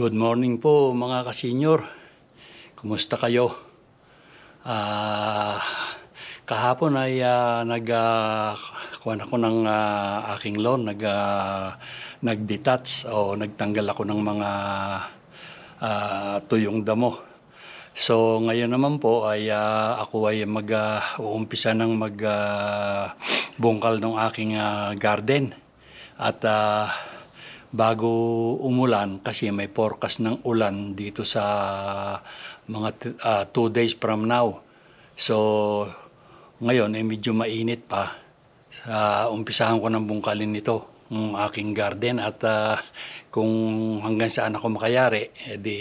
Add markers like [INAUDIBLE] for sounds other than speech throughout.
Good morning po mga kasenyor. Kumusta kayo? Ah, kahapon ay ah, nag kuwan ako ng ah, aking loan, nag ah, nag-detach o nagtanggal ako ng mga ah, tuyong damo. So ngayon naman po ay ah, ako ay mag-uumpisa ng mag-bungkal ng aking ah, garden. At ah, bago umulan kasi may forecast ng ulan dito sa mga t- ah, two days from now. So ngayon ay medyo mainit pa. Sa umpisahan ko ng bungkalin nito ng aking garden at ah, kung hanggang saan ako makayari, eh, di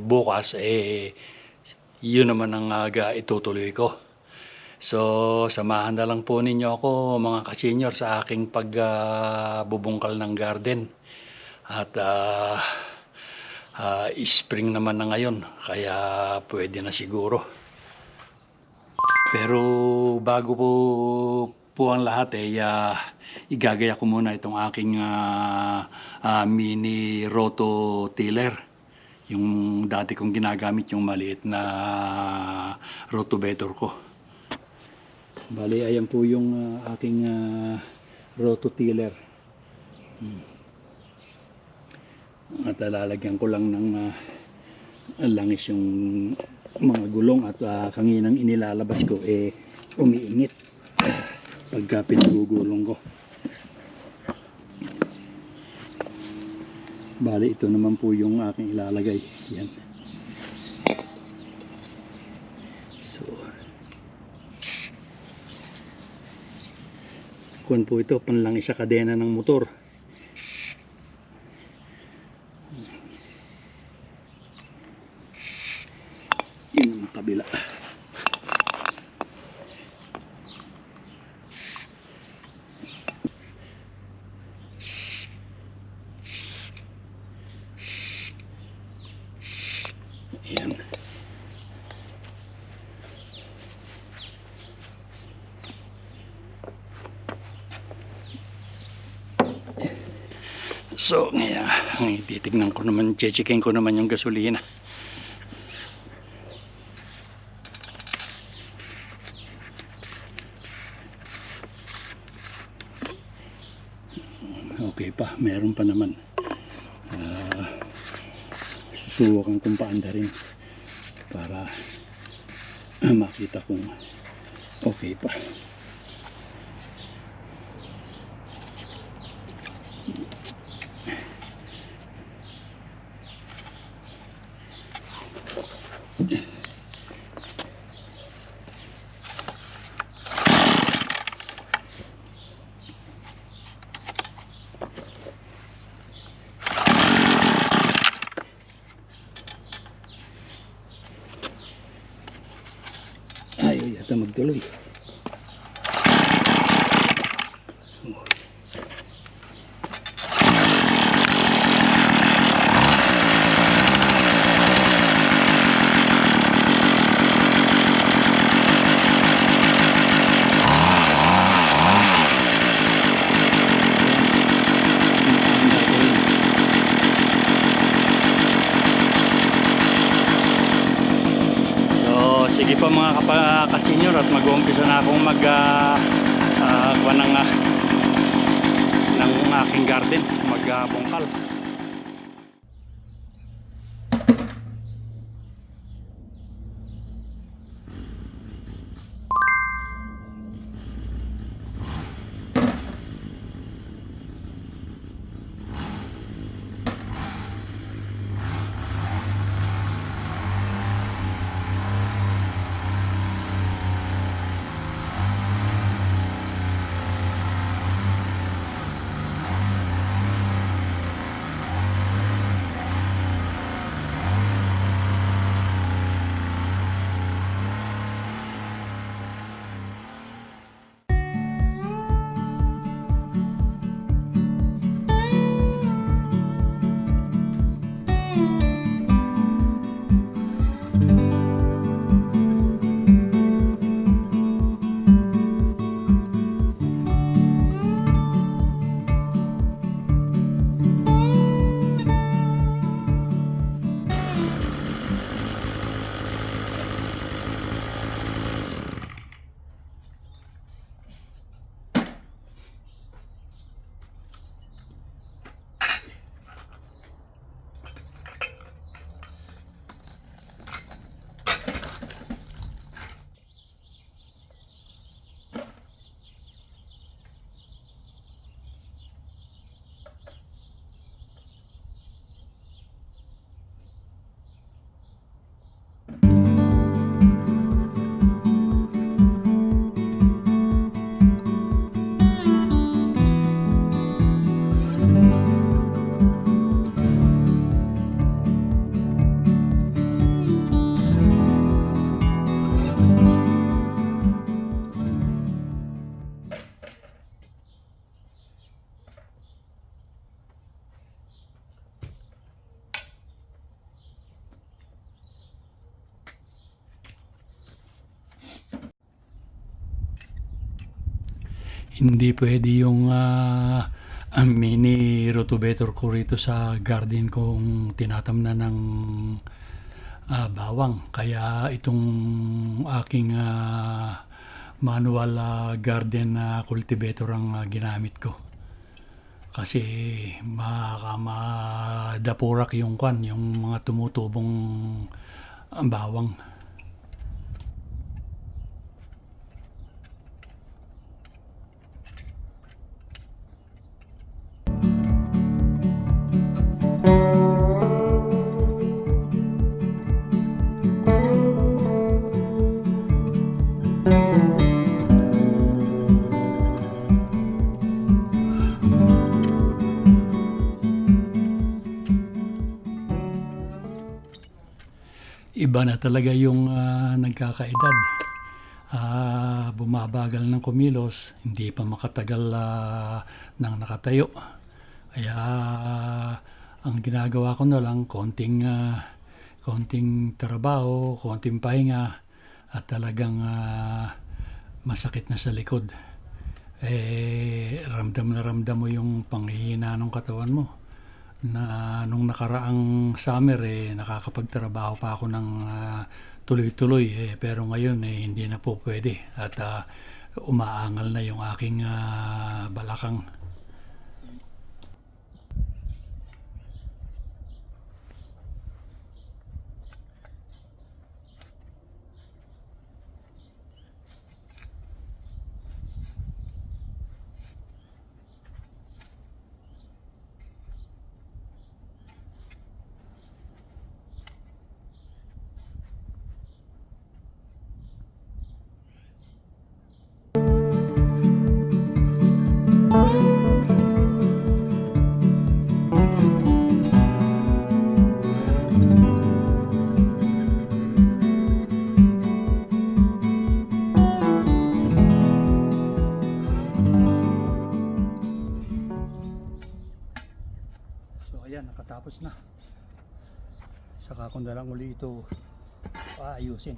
bukas eh yun naman ang aga itutuloy ko. So, samahan na lang po ninyo ako mga kasenyor sa aking pagbubungkal ng garden. At ah, ah, spring naman na ngayon, kaya pwede na siguro. Pero bago po po ang lahat eh, ah, igagaya ko muna itong aking ah, ah, mini roto tiller. Yung dati kong ginagamit yung maliit na rotovator ko. Bali, ayan po yung ah, aking uh, rototiller. Hmm. At lalagyan ko lang ng ah, langis yung mga gulong at ah, kanginang inilalabas ko eh umiingit [CLEARS THROAT] pagka pinagugulong ko. Bali, ito naman po yung aking ilalagay. Yan. So, kuwan po ito, panlangis sa kadena ng motor. Yun ang kabila. Ayan. So, ngayon, titignan ko naman, checkin ko naman yung gasolina. Okay pa, meron pa naman. Ah, susuwakan kong paanda rin para [CLEARS THROAT] makita kung okay pa. Ayaw yata magtuloy. So, sige pa mga kapakasinyor at mag-uumpisa na akong mag uh, uh, kuha ng, ah, ng aking garden, hindi pwede yung ah, ang mini rotovator ko rito sa garden kong tinatamnan ng ah, bawang. Kaya itong aking ah, manual ah, garden ah, cultivator ang ah, ginamit ko. Kasi makakadapurak yung kwan, yung mga tumutubong bawang. Iba na talaga yung ah, nagkakaedad. Ah, bumabagal ng kumilos, hindi pa makatagal ah, ng nakatayo. Kaya ah, ang ginagawa ko na lang, konting, ah, konting trabaho, konting pahinga, at talagang ah, masakit na sa likod. Eh, ramdam na ramdam mo yung panghihina ng katawan mo na nung nakaraang summer eh nakakapagtrabaho pa ako ng ah, tuloy-tuloy eh pero ngayon eh hindi na po pwede at ah, umaangal na yung aking ah, balakang. Nakatapos na. Saka ko na lang uli ito paayusin.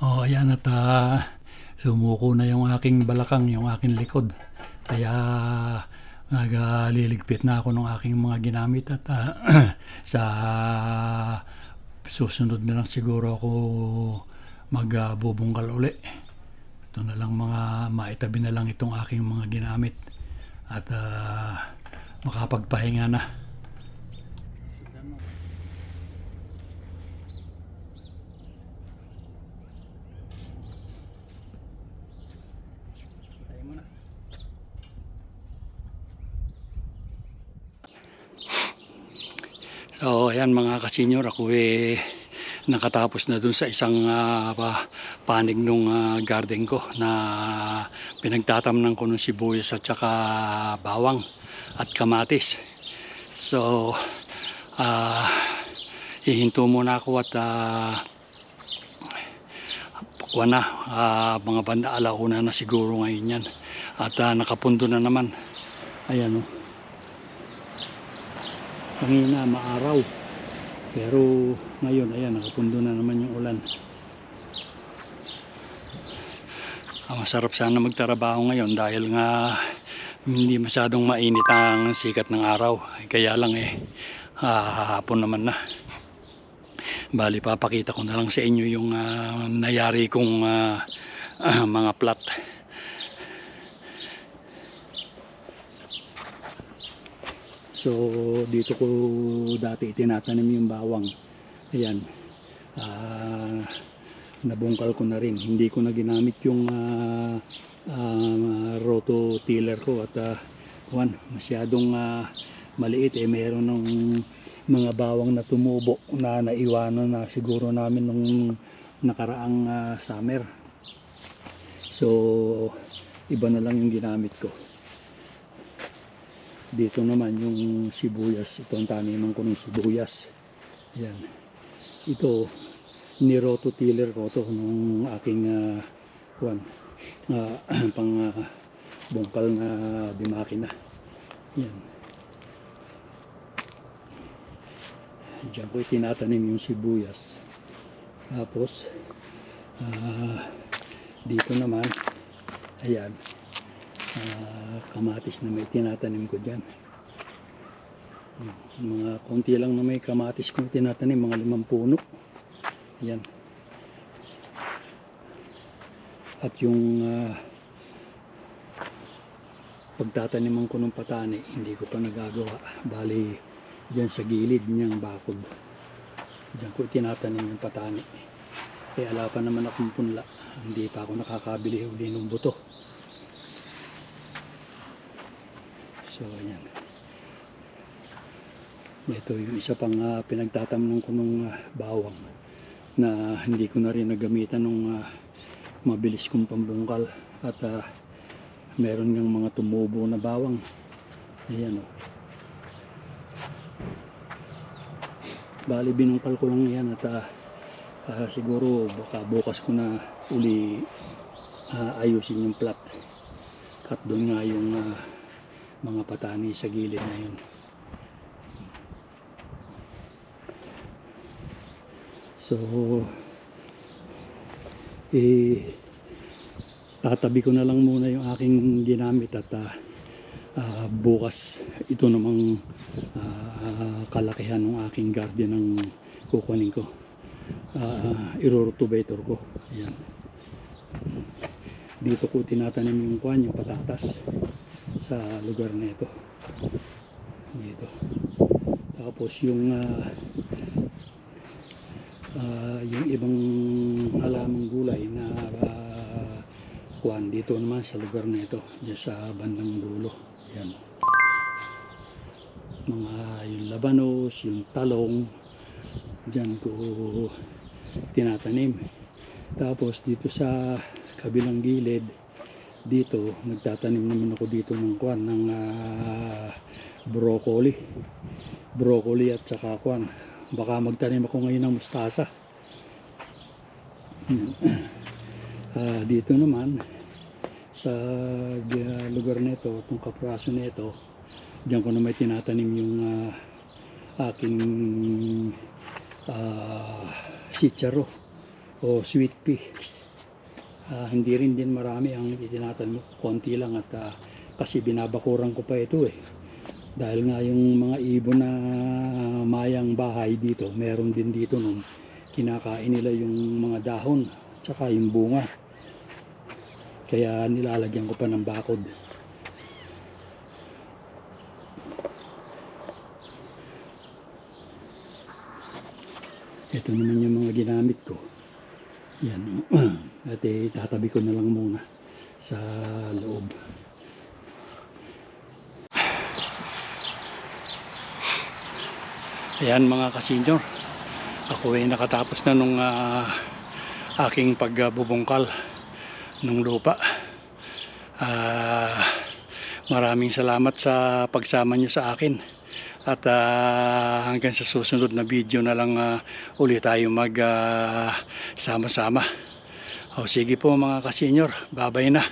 Oh, ayan at ah, sumuko na yung aking balakang, yung aking likod. Kaya nagliligpit na ako ng aking mga ginamit at ah, [CLEARS THROAT] sa susunod na lang siguro ako magbubungkal uli. Ito na lang mga maitabi na lang itong aking mga ginamit at ah, makapagpahinga na. So, ayan mga kasenyor, ako eh nakatapos na dun sa isang pa- panig nung ah, garden ko na pinagtatamnan ko ng sibuyas at saka bawang at kamatis. So, ah hihinto muna ako at ah kuha na, ah, mga banda alauna na siguro ngayon yan. At ah, nakapundo na naman. Ayan o. Kanina maaraw. Pero ngayon, ayan, nakapundo na naman yung ulan. Ah, masarap sana magtrabaho ngayon dahil nga hindi masyadong mainit ang sikat ng araw. Kaya lang eh, ah, hapon naman na. Bali, papakita ko na lang sa inyo yung ah, nayari kong ah, ah, mga plot. So, dito ko dati tinatanim yung bawang. Ayan. Ah, nabungkal ko na rin. Hindi ko na ginamit yung ah, ah, roto tiller ko at ah, kuwan, masyadong ah, maliit eh meron ng mga bawang na tumubo na naiwanan na siguro namin nung nakaraang ah, summer. So, iba na lang yung ginamit ko. Dito naman yung sibuyas. Ito ang taniman ko ng sibuyas. Ayan. Ito, niroto tiller ko to nung aking ah, kuwan, ah, [CLEARS THROAT] pang ah, bungkal na di makina. Yan. Diyan ko tinatanim yung sibuyas. Tapos, ah, dito naman, ayan, ah, kamatis na may tinatanim ko dyan. Hmm, Mga konti lang na may kamatis ko tinatanim, mga limang puno. Ayan. At yung ah, pagtataniman ko ng patani, hindi ko pa nagagawa. Bali, dyan sa gilid niyang bakod. Diyan ko tinatanim yung patani. Eh, ala pa naman akong punla. Hindi pa ako nakakabili uli ng buto. So, ayan. Ito yung isa pang ah, pinagtatamnan ko ng ah, bawang na hindi ko na rin nagamitan ng ah, mabilis kong pambungkal at ah, meron ng mga tumubo na bawang. Ayan o. Bali binungkal ko lang yan at ah, ah, siguro baka bukas ko na uli ah, ayusin yung plat. At doon nga yung ah, mga patani sa gilid na yun. So, eh, tatabi ko na lang muna yung aking ginamit at ah, ah, bukas ito namang ah, kalakihan ng aking garden ng kukunin ko. Uh, irorotubator ko. Ayan. Dito ko tinatanim yung kwan, yung patatas sa lugar na ito. Dito. Tapos yung ah, ah, yung ibang halamang gulay na ah, kuan dito naman sa lugar na ito, diyan sa bandang dulo. Yan. Mga yung labanos, yung talong, diyan ko tinatanim. Tapos dito sa kabilang gilid, dito nagtatanim naman ako dito ng kuan ng ah, broccoli. Broccoli at saka kuan. Baka magtanim ako ngayon ng mustasa. [CLEARS THROAT] Ah, dito naman sa ah, lugar nito, itong kapraso nito, diyan ko na may tinatanim yung ah, aking ah, sitsaro o sweet pea. Ah, hindi rin din marami ang itinatanim ko, konti lang at ah, kasi binabakuran ko pa ito eh. Dahil nga yung mga ibon na mayang bahay dito, meron din dito nung kinakain nila yung mga dahon tsaka yung bunga. Kaya nilalagyan ko pa ng bakod. Ito naman yung mga ginamit ko. Yan. [CLEARS THROAT] At eh, tatabi ko na lang muna sa loob. Ayan mga kasenyor. Ako ay nakatapos na nung ah, aking pagbubungkal ng lupa. Ah, maraming salamat sa pagsama niyo sa akin. At ah, hanggang sa susunod na video na lang ah, ulit tayo mag ah, sama-sama. O sige po mga kasenyor, babay na.